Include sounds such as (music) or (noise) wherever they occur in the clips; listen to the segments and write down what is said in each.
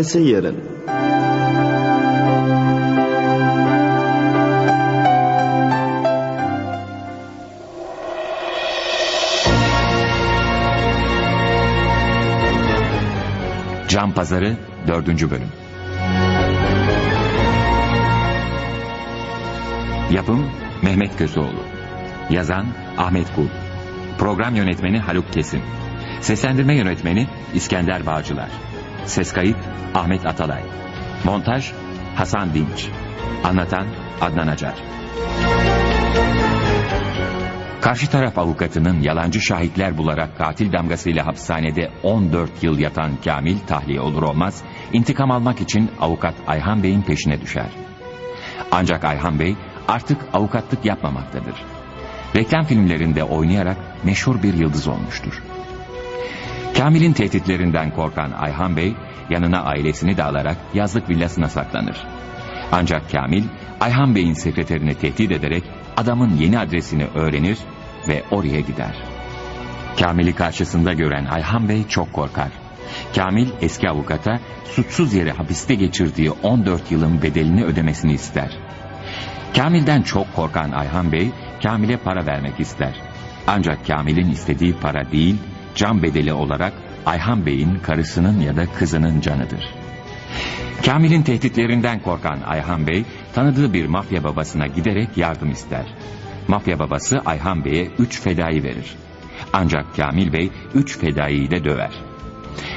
Arkası yarın. Can Pazarı 4. Bölüm Yapım Mehmet Köseoğlu Yazan Ahmet Kul Program Yönetmeni Haluk Kesim Seslendirme Yönetmeni İskender Bağcılar Ses kayıt Ahmet Atalay Montaj Hasan Dinç Anlatan Adnan Acar Karşı taraf avukatının yalancı şahitler bularak katil damgasıyla hapishanede 14 yıl yatan Kamil tahliye olur olmaz intikam almak için avukat Ayhan Bey'in peşine düşer. Ancak Ayhan Bey artık avukatlık yapmamaktadır. Reklam filmlerinde oynayarak meşhur bir yıldız olmuştur. Kamil'in tehditlerinden korkan Ayhan Bey yanına ailesini de alarak yazlık villasına saklanır. Ancak Kamil Ayhan Bey'in sekreterini tehdit ederek adamın yeni adresini öğrenir ve oraya gider. Kamil'i karşısında gören Ayhan Bey çok korkar. Kamil eski avukata suçsuz yere hapiste geçirdiği 14 yılın bedelini ödemesini ister. Kamil'den çok korkan Ayhan Bey Kamil'e para vermek ister. Ancak Kamil'in istediği para değil, can bedeli olarak Ayhan Bey'in karısının ya da kızının canıdır. Kamil'in tehditlerinden korkan Ayhan Bey, tanıdığı bir mafya babasına giderek yardım ister. Mafya babası Ayhan Bey'e üç fedai verir. Ancak Kamil Bey üç fedaiyi de döver.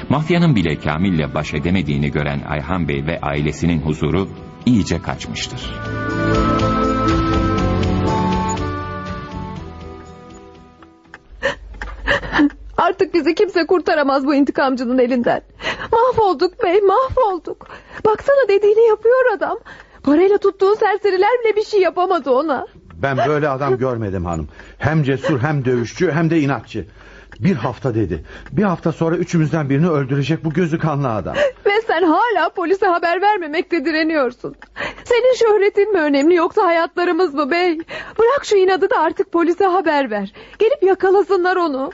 Mafyanın bile Kamil'le baş edemediğini gören Ayhan Bey ve ailesinin huzuru iyice kaçmıştır. Kimse kurtaramaz bu intikamcının elinden. Mahvolduk bey mahvolduk. Baksana dediğini yapıyor adam. Parayla tuttuğu serseriler bile bir şey yapamadı ona. Ben böyle adam görmedim hanım. Hem cesur hem dövüşçü hem de inatçı. Bir hafta dedi. Bir hafta sonra üçümüzden birini öldürecek bu gözü kanlı adam. Ve sen hala polise haber vermemekte direniyorsun. Senin şöhretin mi önemli yoksa hayatlarımız mı bey? Bırak şu inadı da artık polise haber ver. Gelip yakalasınlar onu.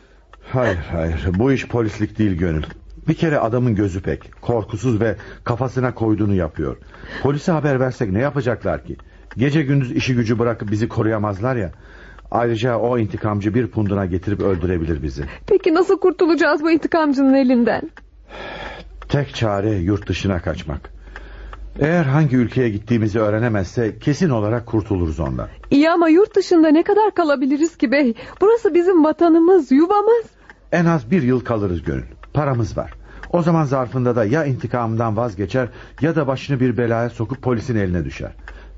Hayır hayır bu iş polislik değil gönül. Bir kere adamın gözü pek. Korkusuz ve kafasına koyduğunu yapıyor. Polise haber versek ne yapacaklar ki? Gece gündüz işi gücü bırakıp bizi koruyamazlar ya. Ayrıca o intikamcı bir punduna getirip öldürebilir bizi. Peki nasıl kurtulacağız bu intikamcının elinden? Tek çare yurt dışına kaçmak. Eğer hangi ülkeye gittiğimizi öğrenemezse kesin olarak kurtuluruz ondan. İyi ama yurt dışında ne kadar kalabiliriz ki bey? Burası bizim vatanımız, yuvamız. En az bir yıl kalırız gönül. Paramız var. O zaman zarfında da ya intikamından vazgeçer ya da başını bir belaya sokup polisin eline düşer.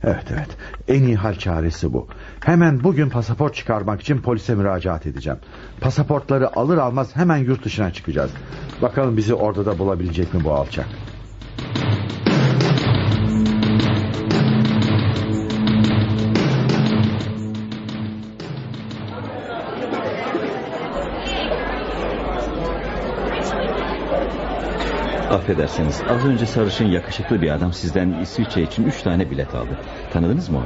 Evet evet en iyi hal çaresi bu. Hemen bugün pasaport çıkarmak için polise müracaat edeceğim. Pasaportları alır almaz hemen yurt dışına çıkacağız. Bakalım bizi orada da bulabilecek mi bu alçak. Affedersiniz az önce sarışın yakışıklı bir adam sizden İsviçre için üç tane bilet aldı. Tanıdınız mı onu?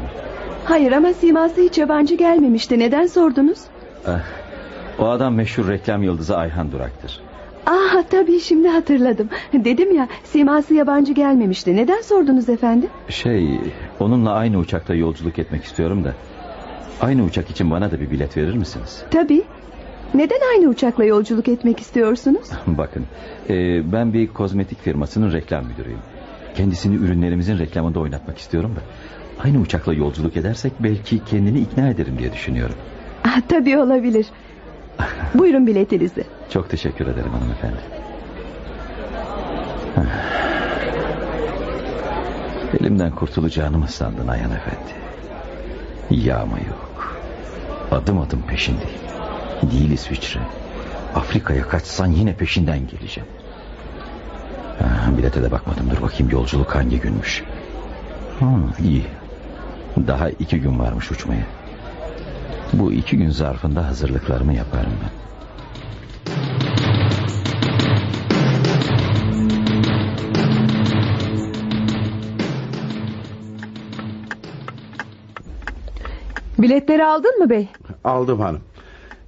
Hayır ama siması hiç yabancı gelmemişti. Neden sordunuz? Ah, o adam meşhur reklam yıldızı Ayhan Durak'tır. Ah tabii şimdi hatırladım. Dedim ya siması yabancı gelmemişti. Neden sordunuz efendim? Şey onunla aynı uçakta yolculuk etmek istiyorum da. Aynı uçak için bana da bir bilet verir misiniz? Tabii. Neden aynı uçakla yolculuk etmek istiyorsunuz? (laughs) Bakın e, ben bir kozmetik firmasının reklam müdürüyüm. Kendisini ürünlerimizin reklamında oynatmak istiyorum da. Aynı uçakla yolculuk edersek belki kendini ikna ederim diye düşünüyorum. Ah tabii olabilir. Buyurun biletinizi. Çok teşekkür ederim hanımefendi. Elimden kurtulacağını mı sandın Ayhan Efendi? Yağma yok. Adım adım peşindeyim. Değil İsviçre. Afrika'ya kaçsan yine peşinden geleceğim. Ha, bilete de bakmadım. Dur bakayım yolculuk hangi günmüş. Ha, iyi. Daha iki gün varmış uçmaya. Bu iki gün zarfında hazırlıklarımı yaparım ben. Biletleri aldın mı bey? Aldım hanım.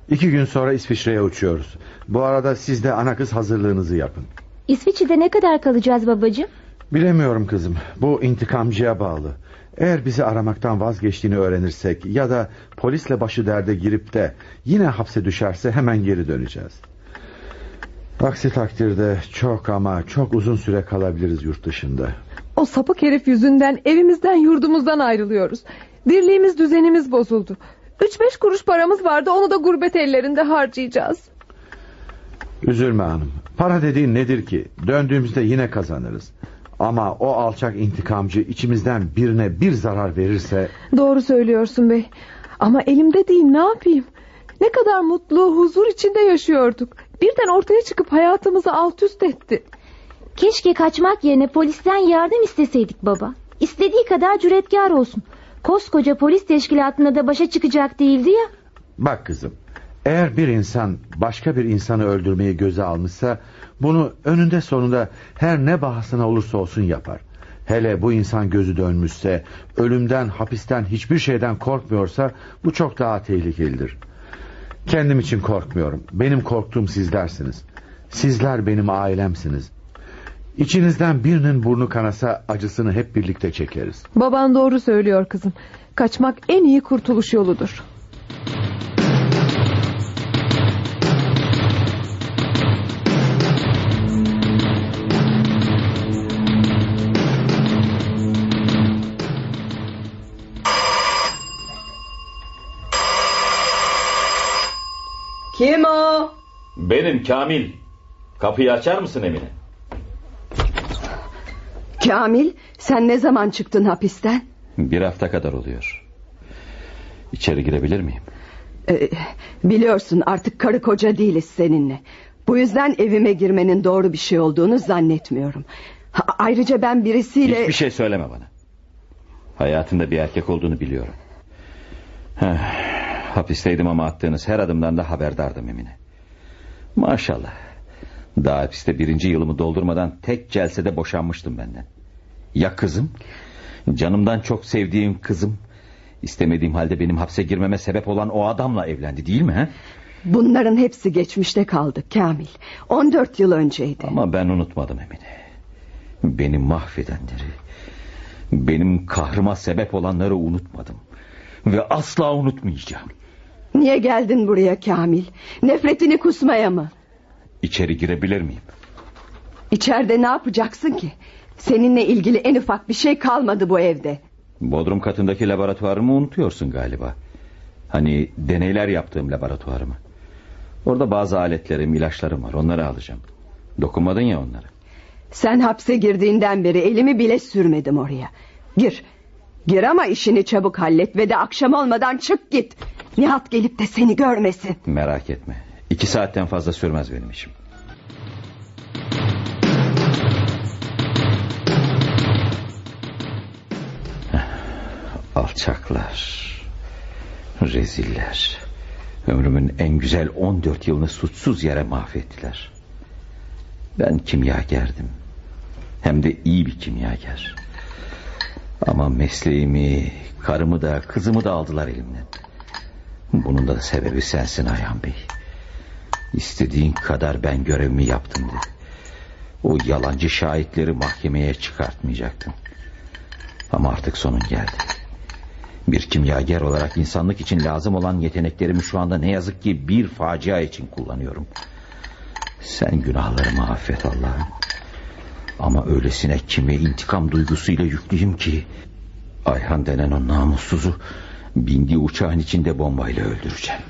İki gün sonra İsviçre'ye uçuyoruz. Bu arada siz de ana kız hazırlığınızı yapın. İsviçre'de ne kadar kalacağız babacığım? Bilemiyorum kızım. Bu intikamcıya bağlı. Eğer bizi aramaktan vazgeçtiğini öğrenirsek ya da polisle başı derde girip de yine hapse düşerse hemen geri döneceğiz. Aksi takdirde çok ama çok uzun süre kalabiliriz yurt dışında. O sapık herif yüzünden evimizden yurdumuzdan ayrılıyoruz. Dirliğimiz düzenimiz bozuldu. Üç beş kuruş paramız vardı onu da gurbet ellerinde harcayacağız. Üzülme hanım. Para dediğin nedir ki? Döndüğümüzde yine kazanırız. Ama o alçak intikamcı içimizden birine bir zarar verirse... Doğru söylüyorsun bey. Ama elimde değil ne yapayım? Ne kadar mutlu, huzur içinde yaşıyorduk. Birden ortaya çıkıp hayatımızı alt üst etti. Keşke kaçmak yerine polisten yardım isteseydik baba. İstediği kadar cüretkar olsun. Koskoca polis teşkilatına da başa çıkacak değildi ya. Bak kızım. Eğer bir insan başka bir insanı öldürmeyi göze almışsa... ...bunu önünde sonunda her ne bahasına olursa olsun yapar. Hele bu insan gözü dönmüşse... ...ölümden, hapisten, hiçbir şeyden korkmuyorsa... ...bu çok daha tehlikelidir. Kendim için korkmuyorum. Benim korktuğum sizlersiniz. Sizler benim ailemsiniz. İçinizden birinin burnu kanasa acısını hep birlikte çekeriz. Baban doğru söylüyor kızım. Kaçmak en iyi kurtuluş yoludur. Kim o? Benim Kamil. Kapıyı açar mısın Emine? Kamil sen ne zaman çıktın hapisten? Bir hafta kadar oluyor. İçeri girebilir miyim? Ee, biliyorsun artık karı koca değiliz seninle. Bu yüzden evime girmenin doğru bir şey olduğunu zannetmiyorum. Ha, ayrıca ben birisiyle... Hiçbir şey söyleme bana. Hayatında bir erkek olduğunu biliyorum. Heh, hapisteydim ama attığınız her adımdan da haberdardım Emine. Maşallah. Daha hapiste birinci yılımı doldurmadan tek celsede boşanmıştım benden. Ya kızım? Canımdan çok sevdiğim kızım. İstemediğim halde benim hapse girmeme sebep olan o adamla evlendi değil mi? He? Bunların hepsi geçmişte kaldı Kamil. 14 yıl önceydi. Ama ben unutmadım Emine. Beni mahvedenleri, benim kahrıma sebep olanları unutmadım. Ve asla unutmayacağım. Niye geldin buraya Kamil? Nefretini kusmaya mı? İçeri girebilir miyim? İçeride ne yapacaksın ki? Seninle ilgili en ufak bir şey kalmadı bu evde. Bodrum katındaki laboratuvarımı unutuyorsun galiba. Hani deneyler yaptığım laboratuvarımı. Orada bazı aletlerim, ilaçlarım var. Onları alacağım. Dokunmadın ya onlara. Sen hapse girdiğinden beri elimi bile sürmedim oraya. Gir. Gir ama işini çabuk hallet ve de akşam olmadan çık git. Nihat gelip de seni görmesin. Merak etme. İki saatten fazla sürmez benim işim. Alçaklar. Reziller. Ömrümün en güzel 14 yılını suçsuz yere mahvettiler. Ben kimyagerdim. Hem de iyi bir kimyager. Ama mesleğimi, karımı da, kızımı da aldılar elimden. Bunun da sebebi sensin Ayhan Bey. İstediğin kadar ben görevimi yaptım de. O yalancı şahitleri mahkemeye çıkartmayacaktın. Ama artık sonun geldi. Bir kimyager olarak insanlık için lazım olan yeteneklerimi şu anda ne yazık ki bir facia için kullanıyorum. Sen günahlarımı affet Allah'ım. Ama öylesine kime intikam duygusuyla yüklüyüm ki... ...Ayhan denen o namussuzu... ...bindiği uçağın içinde bombayla öldüreceğim.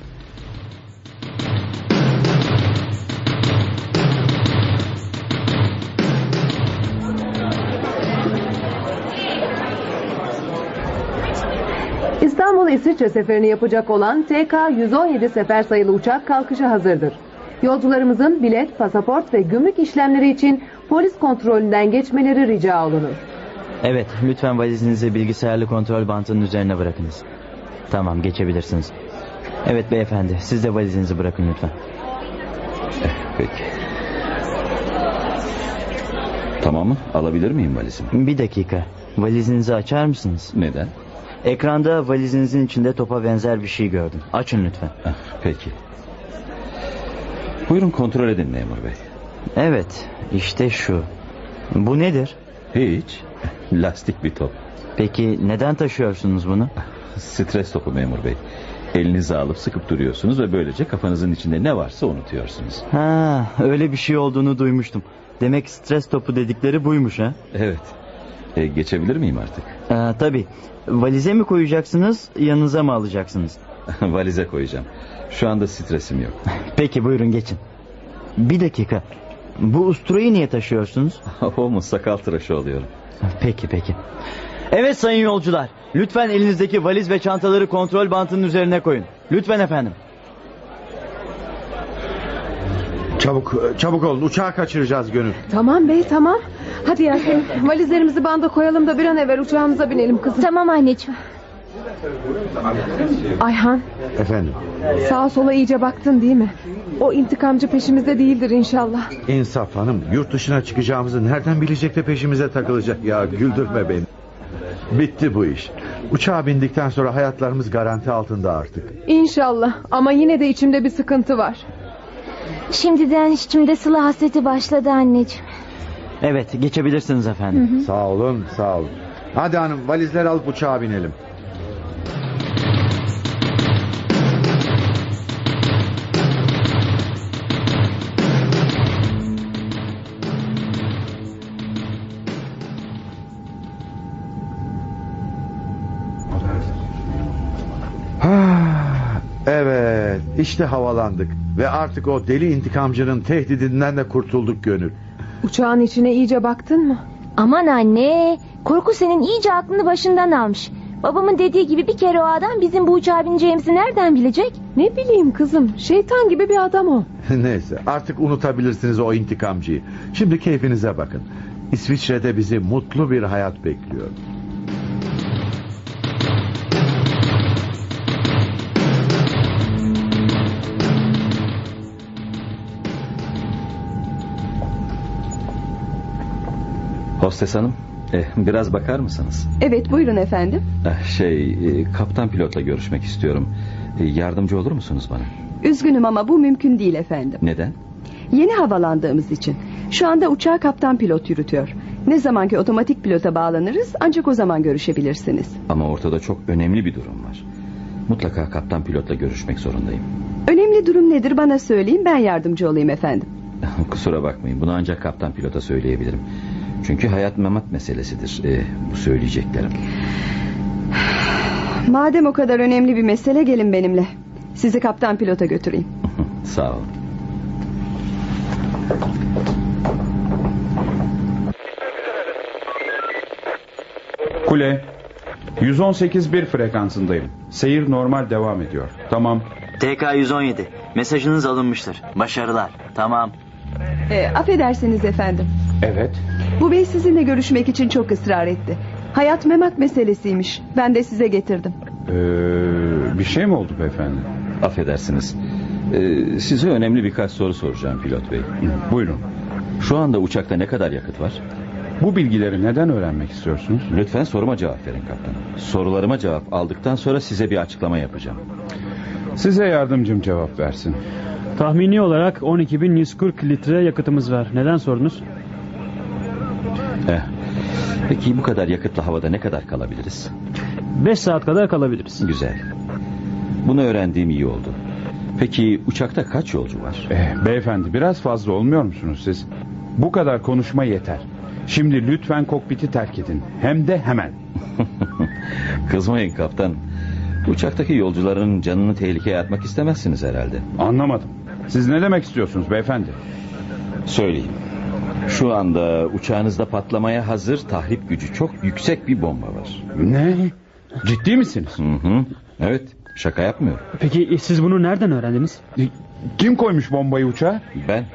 İstanbul İsviçre seferini yapacak olan TK-117 sefer sayılı uçak kalkışa hazırdır. Yolcularımızın bilet, pasaport ve gümrük işlemleri için polis kontrolünden geçmeleri rica olunur. Evet, lütfen valizinizi bilgisayarlı kontrol bantının üzerine bırakınız. Tamam, geçebilirsiniz. Evet beyefendi, siz de valizinizi bırakın lütfen. Peki. Tamam mı? Alabilir miyim valizimi? Bir dakika, valizinizi açar mısınız? Neden? Ekranda valizinizin içinde topa benzer bir şey gördüm. Açın lütfen. Ah, Peki. Buyurun kontrol edin memur bey. Evet işte şu. Bu nedir? Hiç. Lastik bir top. Peki neden taşıyorsunuz bunu? Stres topu memur bey. Elinize alıp sıkıp duruyorsunuz ve böylece kafanızın içinde ne varsa unutuyorsunuz. Ha, öyle bir şey olduğunu duymuştum. Demek stres topu dedikleri buymuş ha? Evet. E, geçebilir miyim artık? Ee, tabii. Valize mi koyacaksınız, yanınıza mı alacaksınız? (laughs) Valize koyacağım. Şu anda stresim yok. (laughs) Peki buyurun geçin. Bir dakika. Bu usturayı niye taşıyorsunuz? (laughs) o mu sakal tıraşı oluyorum. Peki peki. Evet sayın yolcular. Lütfen elinizdeki valiz ve çantaları kontrol bantının üzerine koyun. Lütfen efendim. Çabuk çabuk olun uçağı kaçıracağız Gönül. Tamam bey tamam. Hadi Yasemin valizlerimizi banda koyalım da bir an evvel uçağımıza binelim kızım. Tamam anneciğim. Ayhan Efendim sağa sola iyice baktın değil mi? O intikamcı peşimizde değildir inşallah. İnsaf Hanım yurt dışına çıkacağımızı nereden bilecek de peşimize takılacak ya güldürme beni. Bitti bu iş. Uçağa bindikten sonra hayatlarımız garanti altında artık. İnşallah ama yine de içimde bir sıkıntı var. Şimdiden içimde sıla hasreti başladı anneciğim. Evet geçebilirsiniz efendim. Sağ olun sağ olun. Hadi hanım valizleri alıp uçağa binelim. Ah, Evet işte havalandık ve artık o deli intikamcının tehdidinden de kurtulduk gönül. Uçağın içine iyice baktın mı? Aman anne. Korku senin iyice aklını başından almış. Babamın dediği gibi bir kere o adam bizim bu uçağa bineceğimizi nereden bilecek? Ne bileyim kızım şeytan gibi bir adam o. (laughs) Neyse artık unutabilirsiniz o intikamcıyı. Şimdi keyfinize bakın. İsviçre'de bizi mutlu bir hayat bekliyor. Hostes hanım e, biraz bakar mısınız? Evet buyurun efendim. Eh, Şey e, kaptan pilotla görüşmek istiyorum. E, Yardımcı olur musunuz bana? Üzgünüm ama bu mümkün değil efendim. Neden? Yeni havalandığımız için. Şu anda uçağı kaptan pilot yürütüyor. Ne zamanki otomatik pilota bağlanırız ancak o zaman görüşebilirsiniz. Ama ortada çok önemli bir durum var. Mutlaka kaptan pilotla görüşmek zorundayım. Önemli durum nedir bana söyleyin ben yardımcı olayım efendim. (laughs) Kusura bakmayın bunu ancak kaptan pilota söyleyebilirim. Çünkü hayat memat meselesidir e, bu söyleyeceklerim. Madem o kadar önemli bir mesele gelin benimle. Sizi kaptan pilota götüreyim. (laughs) Sağ olun. Kule 118.1 frekansındayım. Seyir normal devam ediyor. Tamam. TK 117. Mesajınız alınmıştır. Başarılar. Tamam. E, affedersiniz efendim. Evet. Bu bey sizinle görüşmek için çok ısrar etti. Hayat memat meselesiymiş. Ben de size getirdim. Ee, bir şey mi oldu beyefendi? Affedersiniz. E, size önemli birkaç soru soracağım pilot bey. Buyurun. Şu anda uçakta ne kadar yakıt var? Bu bilgileri neden öğrenmek istiyorsunuz? Lütfen soruma cevap verin kaptan. Sorularıma cevap aldıktan sonra size bir açıklama yapacağım. Size yardımcım cevap versin. Tahmini olarak 12.140 litre yakıtımız var. Neden sordunuz? Eh, Peki bu kadar yakıtla havada ne kadar kalabiliriz? 5 saat kadar kalabiliriz. Güzel. Bunu öğrendiğim iyi oldu. Peki uçakta kaç yolcu var? Eh, beyefendi biraz fazla olmuyor musunuz siz? Bu kadar konuşma yeter. Şimdi lütfen kokpiti terk edin. Hem de hemen. (laughs) Kızmayın kaptan. Uçaktaki yolcuların canını tehlikeye atmak istemezsiniz herhalde. Anlamadım. Siz ne demek istiyorsunuz beyefendi? Söyleyeyim. Şu anda uçağınızda patlamaya hazır tahrip gücü çok yüksek bir bomba var. Ne? Ciddi misiniz? Hı hı. Evet şaka yapmıyorum. Peki siz bunu nereden öğrendiniz? Kim koymuş bombayı uçağa? Ben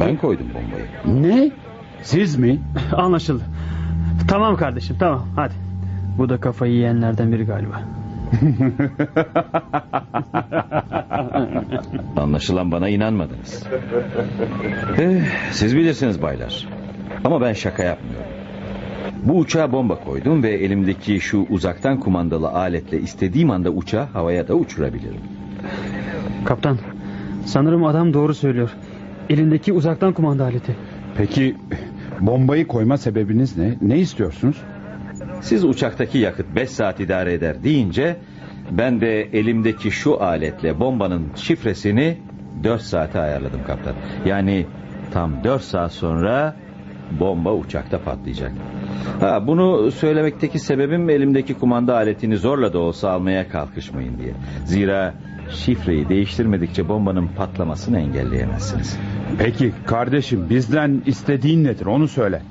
ben koydum bombayı. Ne? Siz mi? (laughs) Anlaşıldı. Tamam kardeşim tamam hadi. Bu da kafayı yiyenlerden biri galiba. (laughs) Anlaşılan bana inanmadınız. Eh, siz bilirsiniz baylar. Ama ben şaka yapmıyorum. Bu uçağa bomba koydum ve elimdeki şu uzaktan kumandalı aletle istediğim anda uçağı havaya da uçurabilirim. Kaptan sanırım adam doğru söylüyor. Elindeki uzaktan kumanda aleti. Peki bombayı koyma sebebiniz ne? Ne istiyorsunuz? Siz uçaktaki yakıt 5 saat idare eder deyince ben de elimdeki şu aletle bombanın şifresini 4 saate ayarladım kaptan. Yani tam 4 saat sonra bomba uçakta patlayacak. Ha, bunu söylemekteki sebebim elimdeki kumanda aletini zorla da olsa almaya kalkışmayın diye. Zira şifreyi değiştirmedikçe bombanın patlamasını engelleyemezsiniz. Peki kardeşim bizden istediğin nedir onu söyle.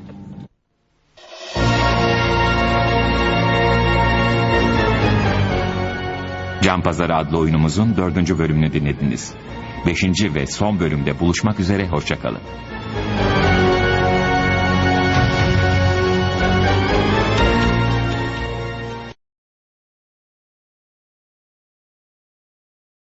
Can Pazarı adlı oyunumuzun dördüncü bölümünü dinlediniz. Beşinci ve son bölümde buluşmak üzere hoşçakalın.